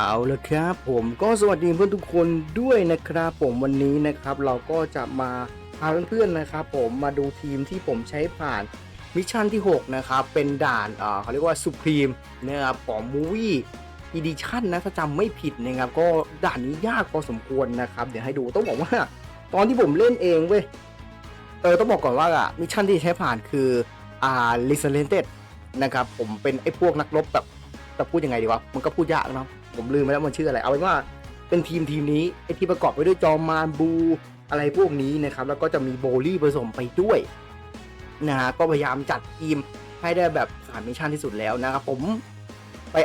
เอาละครับผมก็สวัสดีเพื่อนทุกคนด้วยนะครับผมวันนี้นะครับเราก็จะมาพาเพื่อนๆนะครับผมมาดูทีมที่ผมใช้ผ่านมิชชั่นที่ 6 นะครับ เป็นด่านเอ่อเขาเรียกว่าสุพรีมนะครับของมูวี่อีดิชั่นนะถ้าจำไม่ผิดนะครับก็ด่านนี้ยากพอสมควรนะครับ เดี๋ยวให้ดูต้องบอกว่า ตอนที่ผมเล่นเองเว้ยเออต้องบอกก่อนว่ามิชชั่นที่ใช้ผ่านคืออ่า l i s t e n t e d นะครับผมเป็นไอ้พวกนักรบแบบจะพูดยังไงดีวะมันก็พูดยากเนาะ ผมลืมไปแล้วมันชื่ออะไร เอาเป็นว่าเป็นทีมทีมนี้ไอที่ประกอบไปด้วยจอมานบูอะไรพวกนี้นะครับ แล้วก็จะมีโบลี่ผสมไปด้วยนะฮะก็พยายามจัดทีมให้ได้แบบผ่านมิชชั่นที่สุดแล้วนะครับผมไป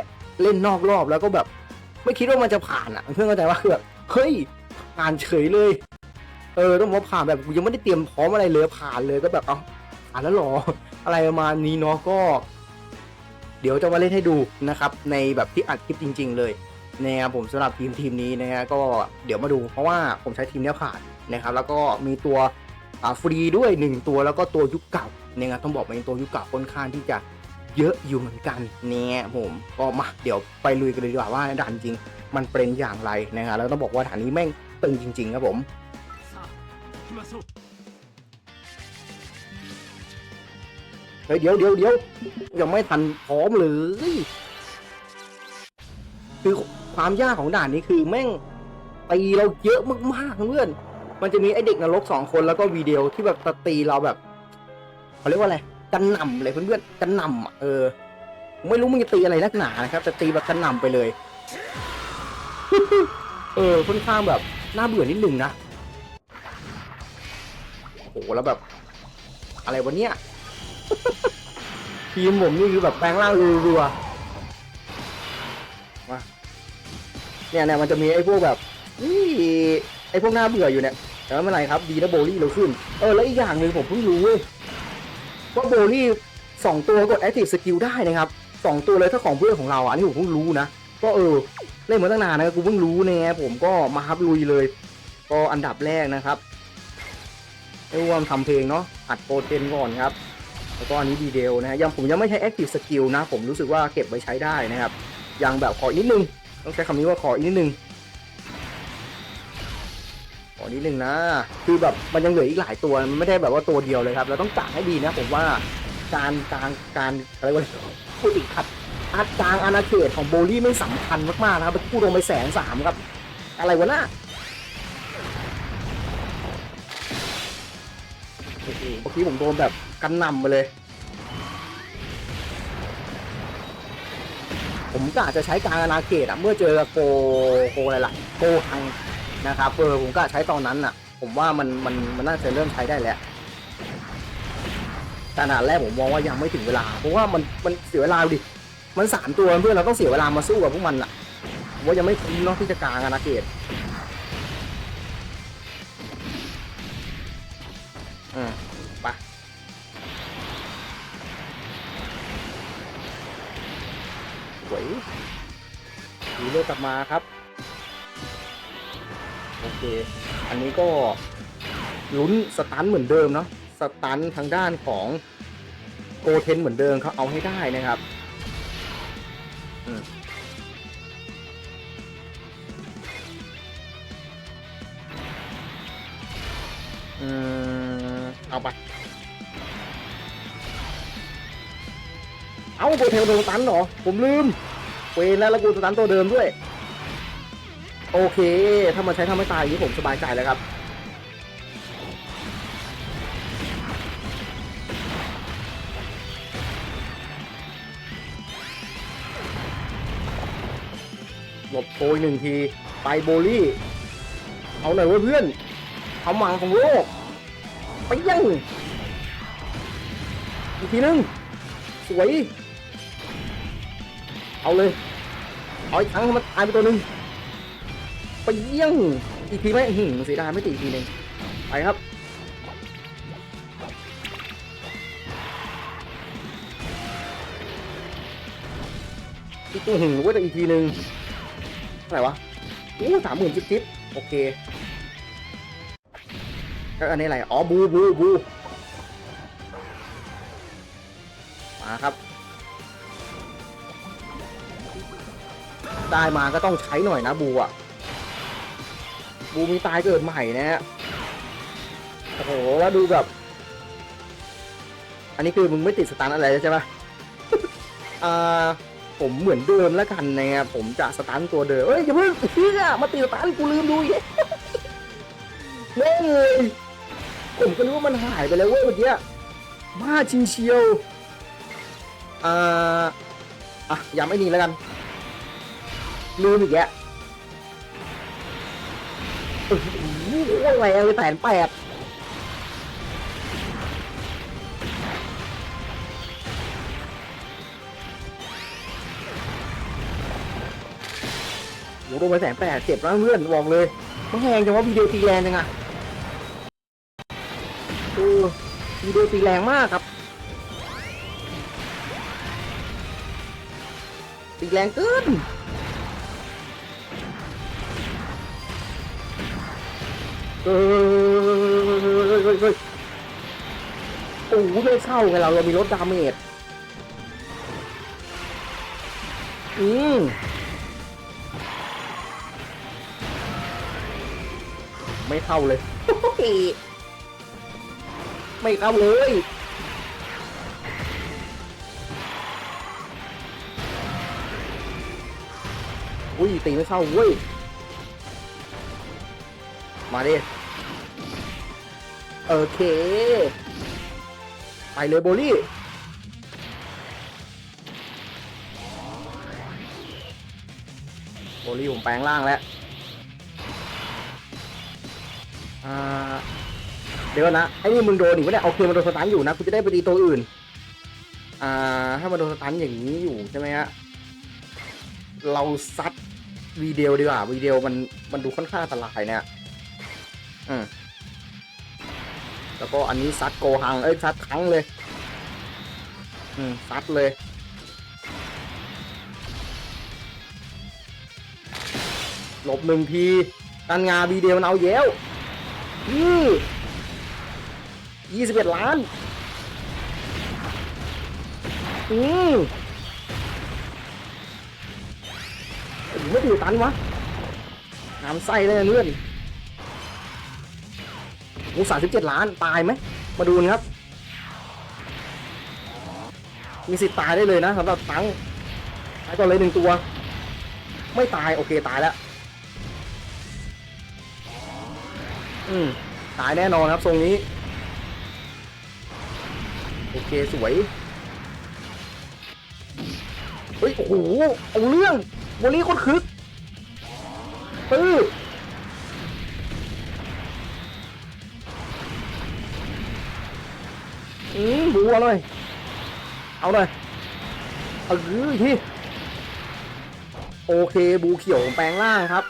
เล่นนอกรอบแล้วก็แบบ ไม่คิดว่ามันจะผ่านอะ เพื่อนเข้าใจว่าคือแบบเฮ้ยผ่านเฉยเลย เออต้องบอกว่าผ่านแบบยังไม่ได้เตรียมพร้อมอะไรเลยผ่านเลยก็แบบเอ้าผ่านแล้วหรอ อะไรประมาณนี้เนาะก็ เดี๋ยวจะมาเล่นให้ดูนะครับในแบบที่อัดคลิปจริง ๆ เลยนะครับผมสำหรับทีมทีมนี้นะฮะก็เดี๋ยวมาดูเพราะว่าผมใช้ทีมเนี้ยผ่านนะครับแล้วก็มีตัวฟรีด้วย 1 ตัวแล้วก็ตัวยุคเก่าเนี่ยครับต้องบอกว่าเป็นตัวยุคเก่าค่อนข้างที่จะเยอะอยู่เหมือนกันเนี่ยผมก็มาเดี๋ยวไปลุยกันเลยดีกว่าว่าด่านจริงมันเป็นอย่างไรนะครับแล้วต้องบอกว่าด่านนี้แม่งตึงจริงๆครับผม เฮ้ยเดี๋ยวเดี๋ยวเดี๋ยวยังไม่ทันพร้อมเลยคือความยากของด่านนี้คือแม่งตีเราเยอะมากๆเพื่อน มันจะมีไอเด็กนรกสองคนแล้วก็วีเดีโอที่แบบตีเราแบบเขาเรียกว่าอะไรกันหน่ำเลยเพื่อนๆกันหน่ำเออ ไม่รู้มึงจะตีอะไรนักหนานะครับแต่ตีแบบกันหน่ำไปเลย เออค่อนข้างแบบน่าเบื่อนิดนึงนะโอ้โหแล้วแบบ อะไรวะเนี่ย ทีมผมนี่คือแบบแปลงร่างรัวๆมาเนี่ยเนี่ยมันจะมีไอ้พวกแบบนี่ไอ้พวกหน้าเบื่ออยู่เนี่ยแต่ไม่เป็นไรครับ ดีนะโบลี่เราขึ้น เออแล้วอีกอย่างหนึ่งผมเพิ่งรู้เว้ยว่าโบลี่สองตัวกด active skill ได้นะครับสองตัวเลยถ้าของเพื่อนของเราอะอันนี้ผมเพิ่งรู้นะก็เออเล่นมาตั้งนานนะกูเพิ่งรู้เนี่ยผมก็มาฮับลุยเลย ก็อันดับแรกนะครับไม่ว่าทำเพลงเนาะอัดโปรเทนก่อนครับ แล้วก็อันนี้ดีเดลนะฮะยังผมยังไม่ใช้ Active Skill นะ ผมรู้สึกว่าเก็บไว้ใช้ได้นะครับ ยังแบบขออีกนิดนึง ต้องใช้คำนี้ว่าขออีกนิดนึง ขอนิดนึงนะ คือแบบมันยังเหลืออีกหลายตัว มันไม่ได้แบบว่าตัวเดียวเลยครับ เราต้องกะให้ดีนะ ผมว่าการการการอะไรวะพูดอีกครับอาจารอาณาเขตของโบลี่ไม่สำคัญมากๆนะครับพูดลงไปแสนสามครับ อะไรวะน่ะโอเมื่อกี้ผมโดนแบบ กันนำมาเลย ผมก็อาจจะใช้กางอาณาเขตอะเมื่อเจอโกโกอะไรล่ะโกฮังนะครับเออผมก็ใช้ตอนนั้นอะผมว่ามันมันมันน่าจะเริ่มใช้ได้แล้วแต่ขนาดแรกผมมองว่ายังไม่ถึงเวลา เพราะว่ามันมันเสียเวลาดิ มันสามตัวเพื่อนเราต้องเสียเวลามาสู้กับพวกมันอะผมว่ายังไม่คุ้มเนาะที่จะกลางอาณาเขตอืม วยดีเลือกกลับมาครับ โอเค อันนี้ก็ลุ้นสตันเหมือนเดิมเนาะสตันทางด้านของโกเทนเหมือนเดิมเขาเอาให้ได้นะครับ โกเทนโดนสตันเหรอ ผมลืม เวนแล้วแล้วกูสตันตัวเดิมด้วย โอเค ถ้ามันใช้ทำให้ตายอย่างนี้ผมสบายใจแล้วครับ หลบโอยหนึ่งที ไปโบลี่ เอาหน่อยเว้ยเพื่อน เอาหมังของโลก ไปยังอีกทีนึง สวย เอาเลยเอาอีกครั้งมันตายไปตัวหนึ่งไปเยี่ยงอีกทีไหมหืมเสียดายไม่ตีอีกทีหนึงไปครับอีกตัวหึงว่าแต่อีกทีหนึ่งเท่าไหร่วะอู้สามหมื่นจิ๊บจิ๊บโอเคแล้วอันนี้อะไรอ๋อบูบูบูมาครับ ได้มาก็ต้องใช้หน่อยนะบูอะ บูมีตายเกิดใหม่นะฮะ โอ้โห แล้วดูแบบ อันนี้คือมึงไม่ติดสตันอะไรใช่ไหมอ่าผมเหมือนเดิมแล้วกันนะครับผมจะสตันตัวเดิมเอ้ยอย่าเพิ่งเฮียมาติดสตันกูลืมดูอีกแม่เลยผมก็นึกว่ามันหายไปแล้วเว้ยเมื่อกี้บ้าจริงเชียวอ่าอะย้ำไอ้นี่แล้วกัน ลืมอีกแยะโอ้โหแรงเลยแสนแปดโหโดนไปแสนแปดเจ็บแล้วเพื่อนบอกเลยมันแรงจังว่าวีดีโอตีแรงจังอะวีดีโอตีแรงมากครับตีแรงเกิน เฮ้ยเฮ้ยโอ้โหไม่เข้าไงเราเรามีรถดาเมจอืมไม่เข้าเลย ไม่เข้าเลยอุ้ยตีไม่เข้าเว้ย มาดิโอเค ไปเลยโบลี่โบลี่ผมแปลงร่างแล้วเดี๋ยวนะไอ้นี่มึงโดนอีกวะเนี่ยโอเคมันโดนสตันอยู่นะกูจะได้ไปตีตัวอื่น อ่าถ้ามันโดนสตันอย่างนี้อยู่ใช่ไหมฮะเราซัดวีเดีโอดีกว่าวีเดีโอมันมันดูค่อนข้างอันตรายเนี่ย อืมแล้วก็อันนี้ซัดโกหังเอ้ยซัดทั้งเลย อืมซัดเลยหลบหนึ่งทีกันงาวีเดียวมันเอาเย้วยี่ยี่สิบเอ็ดล้าน อืมโอ้โหไม่ติดตันวะน้ำไส้เลยนะเพื่อน โอ้สามสิบเจ็ดล้านตายไหม มาดูนะครับ มีสิทธิ์ตายได้เลยนะสำหรับตังตายก่อนเลยหนึ่งตัว ไม่ตายโอเคตายแล้ว อืมตายแน่นอนครับทรงนี้ โอเคสวย เฮ้ย โอ้โห เอาเรื่องโมลี่โคตรคึกปื้อ อืมบูเอาหน่อยเอาหน่อยเออที่ โอเคบูเขียวแปลงร่างครับ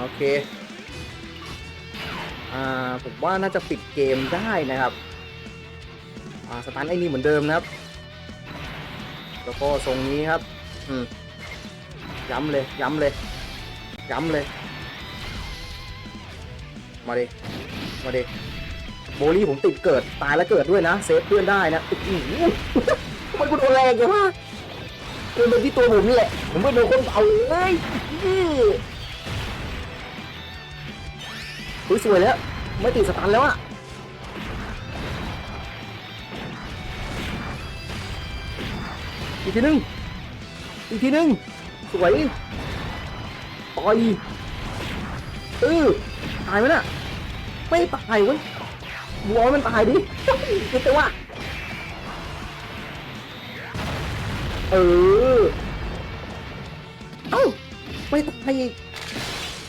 โอเค อ่า ผมว่าน่าจะปิดเกมได้นะครับ อ่า สตาร์ทไอ้นี่เหมือนเดิมนะครับ แล้วก็ทรงนี้ครับ อืม ย้ำเลย ย้ำเลย ย้ำเลย มาดิ มาดิ โบลี่ผมติดเกิด ตายแล้วเกิดด้วยนะ เซฟเพื่อนได้นะโอ้โหทำไมกูโดนแรงจังวะเกินไปที่ตัวผมนี่แหละ ผมไม่โดนคนเผาเลยอื้อเฮ้ยสวยแล้ว ไม่ติดสตันแล้วอะอีกทีนึง อีกทีนึง สวยต่อยเออตายไหมน่ะ ไม่ตายเว้ยบัวมันตายดิคิดแต่ว่า เออ เอ้า ไม่ตายอีก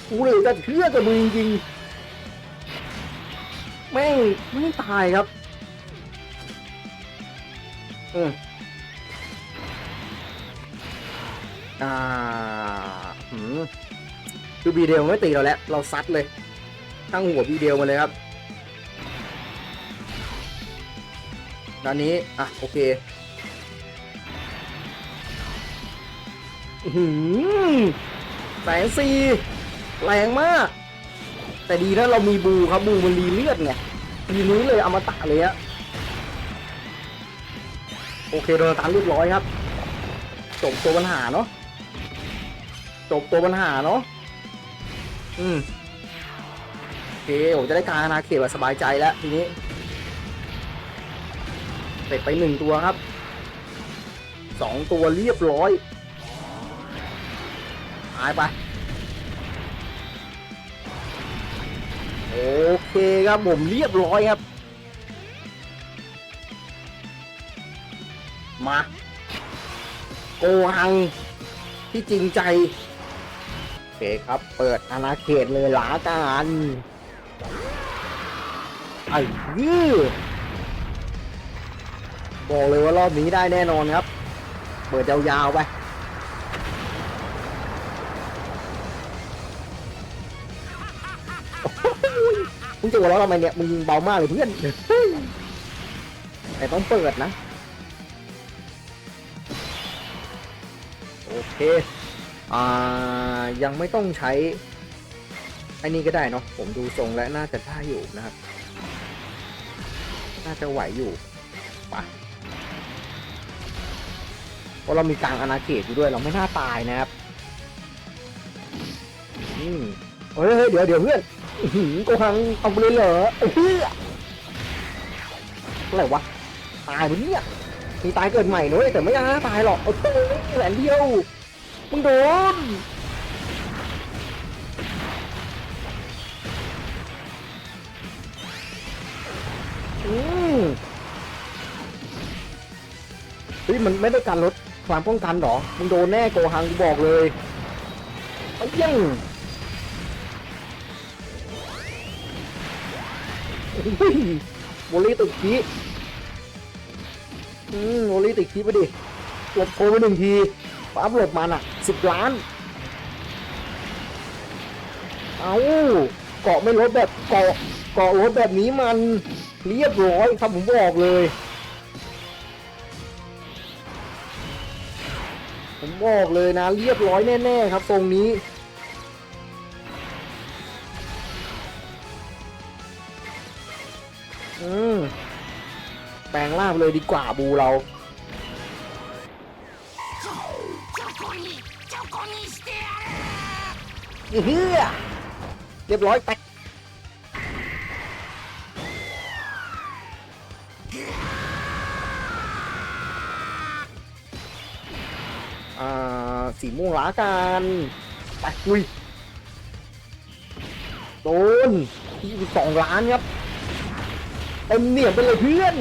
กูเลยจะเชื่อกับมึงจริงๆแม่งไม่ตายครับ เออ อ่าหืมคือบีเดลไม่ตีเราแล้ว เราซัดเลย ตั้งหัวบีเดลมาเลยครับด้านนี้ อะ โอเคหืมแสนสี่แรงมาก แต่ดีนะเรามีบูครับบูมันรีเลือดไงทีนี้เลยอมตะเลยอะโอเคโดนตันเรียบร้อยครับจบตัวปัญหาเนาะ จบตัวปัญหาเนาะอืมโอเคผมจะได้การอาณาเขตแบบสบายใจแล้วทีนี้เสร็จไปหนึ่งตัวครับสองตัวเรียบร้อยหายไป โอเคครับผมเรียบร้อยครับ มา โกหังที่จริงใจ เคครับ เปิดอาณาเขตเลยหลากันไอ้ยื้อบอกเลยว่ารอบนี้ได้แน่นอนครับ เปิดยาวๆไปมึงจะหัวเราะทำไมเนี่ย มึงยิงเบามากเลยเพื่อน แต่ต้องเปิดนะ โอเค อ่ายังไม่ต้องใช้ไอ้นี่ก็ได้เนาะผมดูทรงแล้วน่าจะได้อยู่นะครับ น่าจะไหวอยู่ไปเพราะเรามีกลางอาณาเขตอยู่ด้วยเราไม่น่าตายนะครับอืมเฮ้ยเดี๋ยวเดี๋ยวเพื่อนอื้อหือโกหังเอาไปเลยเหรอเหี้ยอะไรวะตายมันเนี่ยมีตายเกิดใหม่นุ้ยแต่ไม่น่าตายหรอกโอ้โหแหลนเดียว มึงโดนอืมเฮ้ยมันไม่ได้การลดความป้องกันหรอ มึงโดนแน่โกหังกูบอกเลยไอ้ยังอุ้ยโมลี่ติดคีอืมโมลี่ติดคีไปดิหลบโคไปหนึ่งที ปั๊บหลบมันอะสิบล้าน เอาเกาะไม่ลดแบบเกาะเกาะรถแบบนี้มันเรียบร้อยครับผมบอกเลย ผมบอกเลยนะ เรียบร้อยแน่ๆครับ ตรงนี้อืมแปลงร่างเลยดีกว่าบูเรา こにチョコにしてやる เฮียเรียบร้อยไปอ่าสีม่วงล้ากันไปอุ้ยโดนที่สองล้านครับเต็มเหนียมไปเลยเพื่อน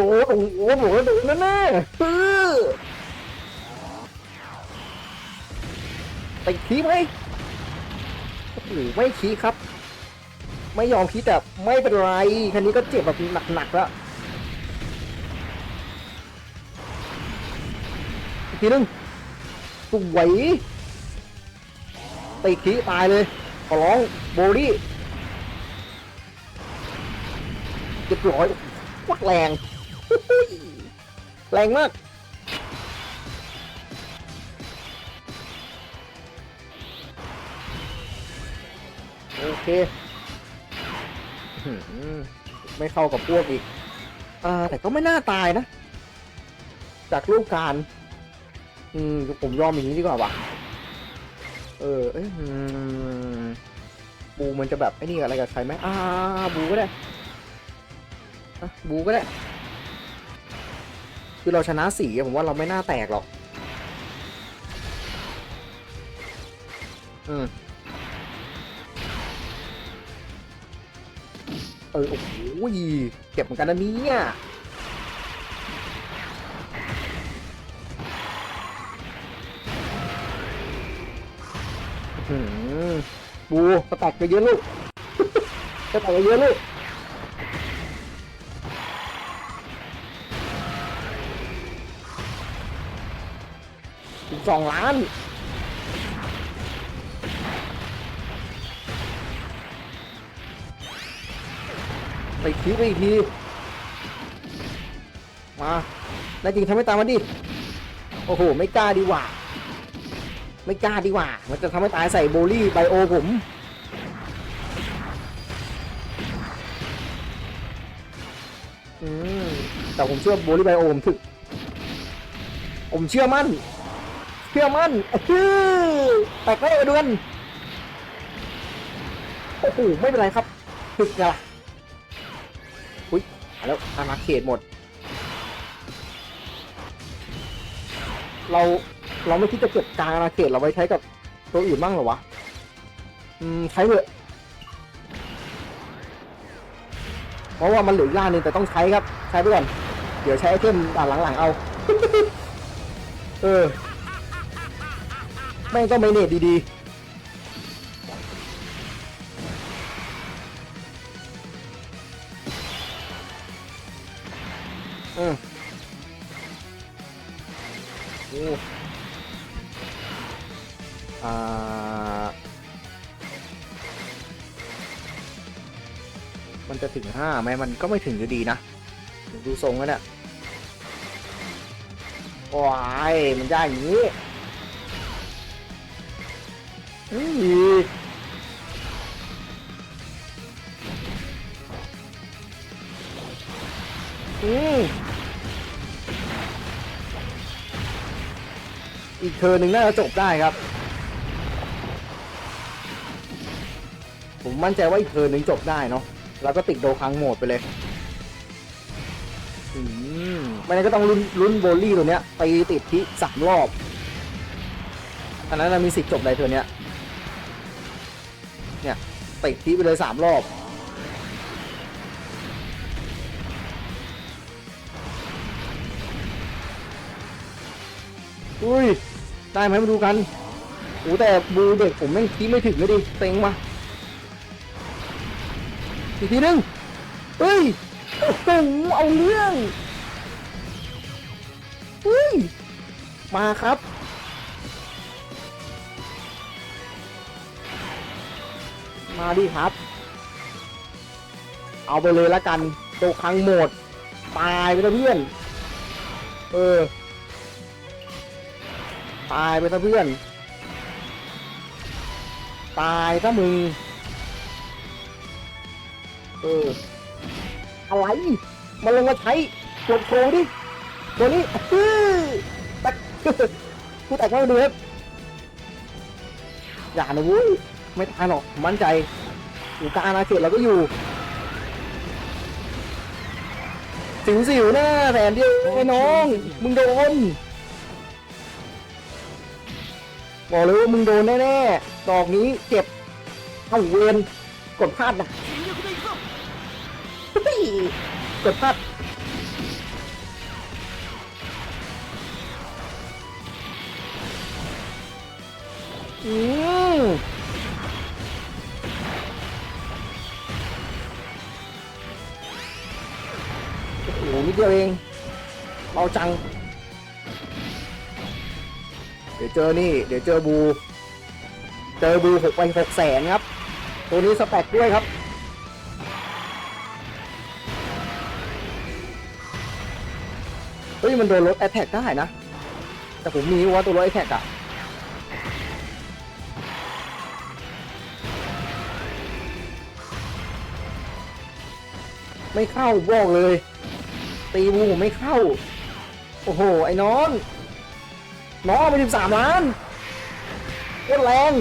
ดนโอ้โหบอกว่าโดนแน่ๆเออติดคีไหมโอ้โหไม่คีครับ ไม่ยอมคีแต่ไม่เป็นไรคันนี้ก็เจ็บแบบหนักๆแล้วอีกทีหนึงสวยติดคีตายเลยขอร้องโบลี่เรียบร้อยโคตรแรง แรงมาก โอเค ไม่เข้ากับพวกอีก อ่า แต่ก็ไม่น่าตายนะ จากรูปการ อืม ผมยอมอย่างนี้ดีกว่าว่ะเออ เอ้ยบูมันจะแบบไอ้นี่อะไรกับใครไหมอ่า บูก็ได้บูก็ได้ คือเราชนะสีผมว่าเราไม่น่าแตกหรอก อืมเออ โอ้โหเก็บเหมือนกันนะเนี่ยอื้อหือบูสแต็กไปเยอะลูกสแต็กไปเยอะลูก สองล้าน ไปทีไปอีกที มาได้จริงทำให้ตามมาดิ โอ้โห ไม่กล้าดีกว่า ไม่กล้าดีกว่า มันจะทำให้ตายใส่โบลี่ไบโอผมอืมแต่ผมเชื่อโบลี่ไบโอผมถึก ผมเชื่อมั่น เชื่อมั่นอื้อแตกไม่ไปดูกันโอ้โหไม่เป็นไรครับถึกไงล่ะอุ้ยแล้วอาณาเขตหมด เราเราไม่คิดจะเก็บกลางอาณาเขตเราไว้ใช้กับตัวอื่นบ้างเหรอวะ อืมใช้เถอะเพราะว่ามันเหลืออีกล่านึงแต่ต้องใช้ครับ ใช้ไปก่อน เดี๋ยวใช้ไอเทมด่านหลังๆเอา เออ แม่งก็ไม่เนตดีๆอืมโอ้อ่า มันจะถึงห้าไหมมันก็ไม่ถึงอยู่ดีนะ ดูทรงแล้วเนี่ยว้ยมันได้อย่างนี้ อืมอีกเทอหนึ่งน่าจะจบได้ครับ ผมมั่นใจว่าอีกเทอหนึ่งจบได้เนาะแล้วก็ติดโดคังโหมดไปเลยอืมไม่งั้นก็ต้องลุ้นลุ้นโบลี่ตัวเนี้ยไปติดที่สามรอบอันนั้นนะมีสิทธิ์จบในตัวเนี้ย เนี่ยติดที่ไปเลยสามรอบ อุ้ย ได้ไหมมาดูกันโอ้แต่บูเด็กผมแม่งทีไม่ถึงเลยดิเต็งมาอีกทีนึงเฮ้ยโอ้โหเอาเรื่องเฮ้ย มาครับ มาดิครับ เอาไปเลยละกันโตครั้งหมด ตายไปนะเพื่อน เออ ตายไปซะเพื่อน ตายซะมึง เออ อะไรมันลงมาใช้กดโครงดิ ตัวนี้อื้อแตกกูแตกไม่ดูครับอย่านะเวุ้ย ไม่ตายหรอกมั่นใจอยู่กลางอาณาเขตเราก็อยู่ สิวสิวๆนะแสนเดียวไอ้น้อง มึงโดน บอกเลยว่ามึงโดนแน่ๆดอกนี้เจ็บเข้าเวรกดพลาดนะกดพลาดอืม โอ้โหนิดเดียวเองเบาจัง เดี๋ยวเจอนี่ เดี๋ยวเจอบู เจอบูหกไปหกแสนครับ ตัวนี้สแต็กด้วยครับ เฮ้ย มันโดนรถแอตแทกได้นะ แต่ผมมีว่าตัวรถแอตแทกอะไม่เข้าบอกเลย ตีบูผมไม่เข้า โอ้โห ไอ้น้องน้องไปสิบสามล้านโคตรแรง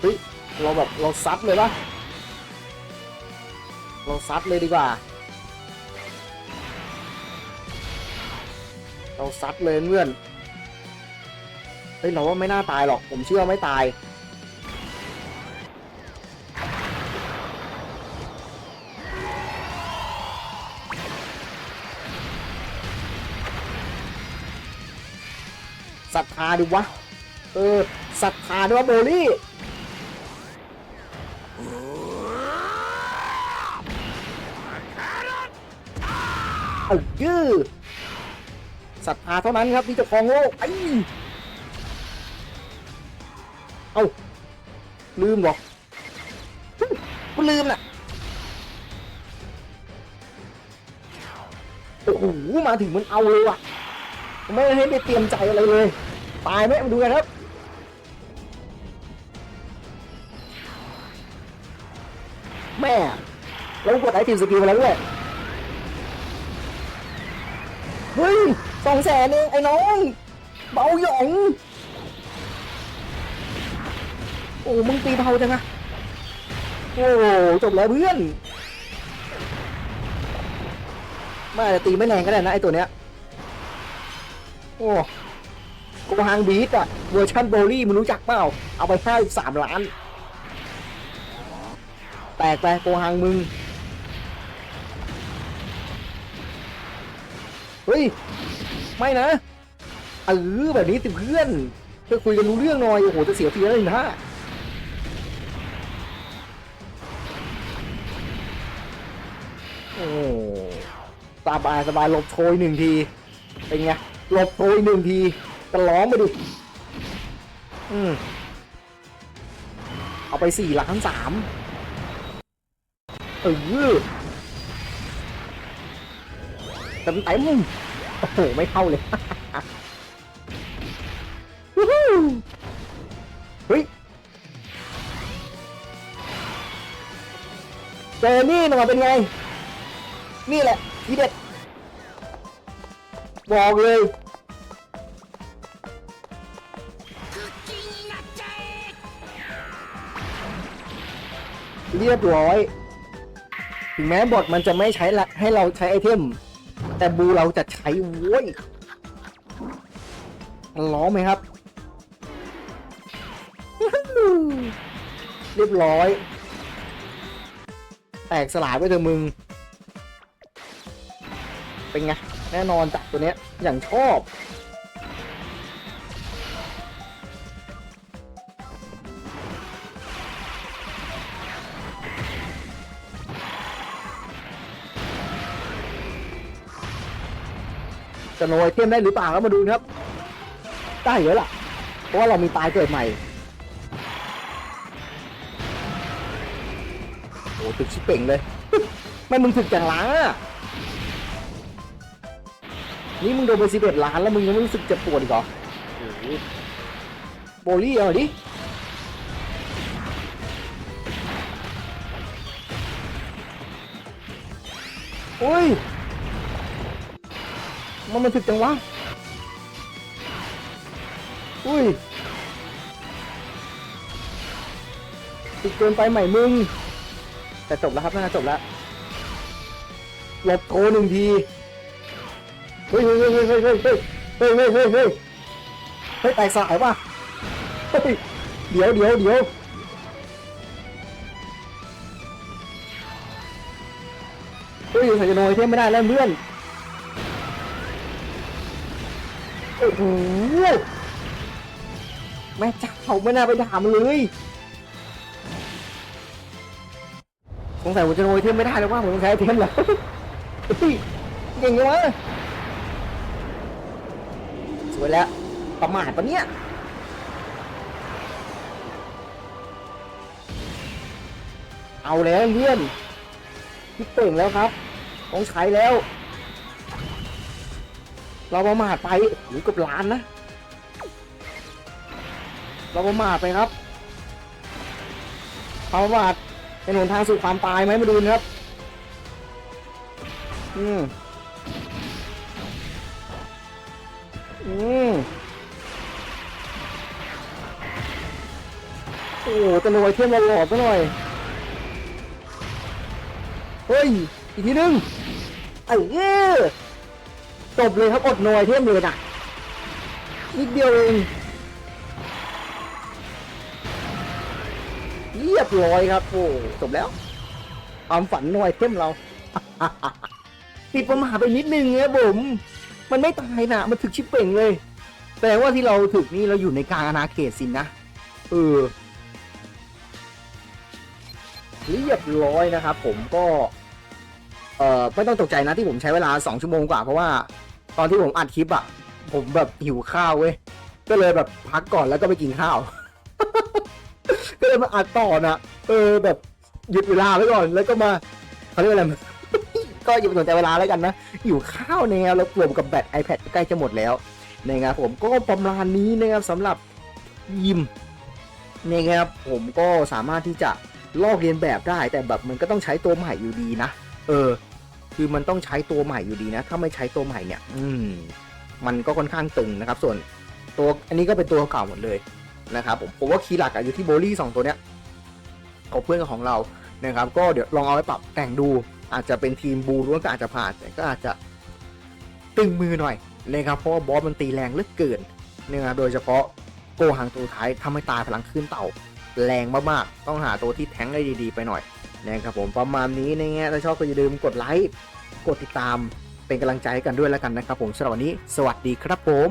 เฮ้ยเราแบบเราซัดเลยปะเราซัดเลยดีกว่า เราซัดเลยเพื่อน เฮ้ยเราว่าไม่น่าตายหรอก ผมเชื่อไม่ตาย ศรัทธาดิวะ เออศรัทธาดิวะโบลี่เอายื้อศรัทธาเท่านั้นครับที่จะครองโลกไอ้ ลืมหรอกกูลืมน่ะ โอ้โห มาถึงมันเอาเลยว่ะ ไม่ให้ได้เตรียมใจอะไรเลย ตายไหมมาดูกันครับ แม่ แล้วกดไอทีมสกิลมาแล้วด้วย เฮ้ยสองแสนเองไอ้น้อง เบาหยอง อ้มึงตีเบาจังอะโอ้จบแล้วเพื่อนไม่อาจะตีไม่แรงก็ได้นะไอตัวเนี้ยโอ้โกฮังบีทอะเวอร์ชันโบลี่มึงรู้จักเปล่า เอาไปห้าสามล้าน แตกไปโกฮังมึง เฮ้ย ไม่นะเออแบบนี้สิเพื่อนเพื่อคุยกันรู้เรื่องหน่อย โอ้โห จะเสียฟรีแล้วหนึ่งท่า สบายสบายหลบโชยหนึ่งที เป็นไงหลบโชยหนึ่งทีก็ร้องไปดิ อืม เอาไปสี่ล้านสามเออเต็มเต็มโอ้โห ไม่เข้าเลย เฮ้ยเจอนี่หน่อยเป็นไง นี่แหละทีเด็ด บอกเลย เรียบร้อย ถึงแม้บอทมันจะไม่ใช้ละให้เราใช้ไอเทม แต่บูเราจะใช้โว้ยล้อไหมครับ เรียบร้อย แตกสลายไปเถอะมึง เป็นไง แน่นอนจากตัวเนี้ย อย่างชอบ จะโนไอเทมได้หรือเปล่าครับมาดูนะครับ ได้เยอะล่ะ เพราะว่าเรามีตายเกิดใหม่โอ้ถึกชิเป่งเลย ไม่มึงถึกจังล้า นี่มึงโดนไปสิบเอ็ดล้านแล้วมึงยังไม่รู้สึกเจ็บปวดอีกเหรอโบลี่เอาหน่อดิโอ้ย มันมันถึกจังวะอุ้ยติดเกินไปใหม่มึง แต่จบแล้วครับน่าจบแล้ว หลบโทหนึ่งที เฮ้ยเฮ้ยเฮ้ยเฮ้ยเฮ้ยเฮ้ยเฮ้ยเฮ้ยเฮ้ยเฮ้ยเฮ้ยเฮ้ยแตกสายป่ะเฮ้ยเดี๋ยวเดี๋ยวเดี๋ยวเฮ้ยใส่จะโนยเทมไม่ได้แล้วเพื่อนโอ้โหแม่จับเจ้าไม่น่าไปด่ามันเลยสงสัยผมจะโรยเทมไม่ได้แล้วว่าผมต้องใช้ไอเทมแล้วเฮ้ยเก่งจังวะ สวยแล้ว ประมาทปะเนี่ย เอาแล้วเพื่อนพี่เป่งแล้วครับ ต้องใช้แล้ว เราประมาทไปโอ้โหเกับล้านนะ เราประมาทไปครับความประมาทเป็นหนทางสู่ความตายไหมมาดูนะครับ อืม อืมโอ้โหจะรวยเทียมเราหลอดซะหน่อย เฮ้ย อีกทีนึงไอ้เอ้ยจบเลยครับอดน่วยเทียมเลยนะนิดเดียวเองเรียบร้อยครับ โอ้จบแล้ว ความฝันหน่วยเทียมเรา ติดประมาทไปนิดนึงครับผม มันไม่ตายนะมันถึกชิปเป่งเลยแปลว่าที่เราถึกนี่เราอยู่ในกลางอาณาเขตสินนะ เออ เรียบร้อยนะครับผมก็ เอ่อไม่ต้องตกใจนะที่ผมใช้เวลา 2 ชั่วโมงกว่า เพราะว่า ตอนที่ผมอัดคลิปอะผมแบบหิวข้าวเว้ย ก็เลยแบบพักก่อนแล้วก็ไปกินข้าว ก็เลยมาอัดต่อนะ เออแบบหยุดเวลาไว้ก่อนแล้วก็มาเขาเรียกอะไร ก็อย่าไปสนใจเวลาแล้วกันนะ อยู่ข้าวแนวแล้วกลมกับแบต iPad ใกล้จะหมดแล้วนะครับผมก็ประมาณนี้นะครับสำหรับยิมนะครับผมก็สามารถที่จะลอกเรียนแบบได้ แต่แบบมันก็ต้องใช้ตัวใหม่อยู่ดีนะเออ คือมันต้องใช้ตัวใหม่อยู่ดีนะ ถ้าไม่ใช้ตัวใหม่เนี่ย อืม มันก็ค่อนข้างตึงนะครับ ส่วนตัวอันนี้ก็เป็นตัวเก่าหมดเลยนะครับผมผมว่าคีย์หลักอะอยู่ที่โบลี่สองตัวเนี้ยของเพื่อนของเรานะครับ ก็เดี๋ยวลองเอาไปปรับแต่งดู อาจจะเป็นทีมบูร้ว่าก็อาจจะผ่านแต่ก็อาจจะตึงมือหน่อยนะครับเพราะว่าบอสมันตีแรงเหลือเกินนะครับโดยเฉพาะโกหังตัวท้ายทำให้ตายพลังขึ้นเต่า แรงมากๆ ต้องหาตัวที่แทงได้ดีๆ ไปหน่อยนะครับผมประมาณนี้นะฮะถ้าชอบก็อย่าลืมกดไลค์กดติดตามเป็นกำลังใจให้กันด้วยแล้วกันนะครับผมสำหรับวันนี้ สวัสดีครับผม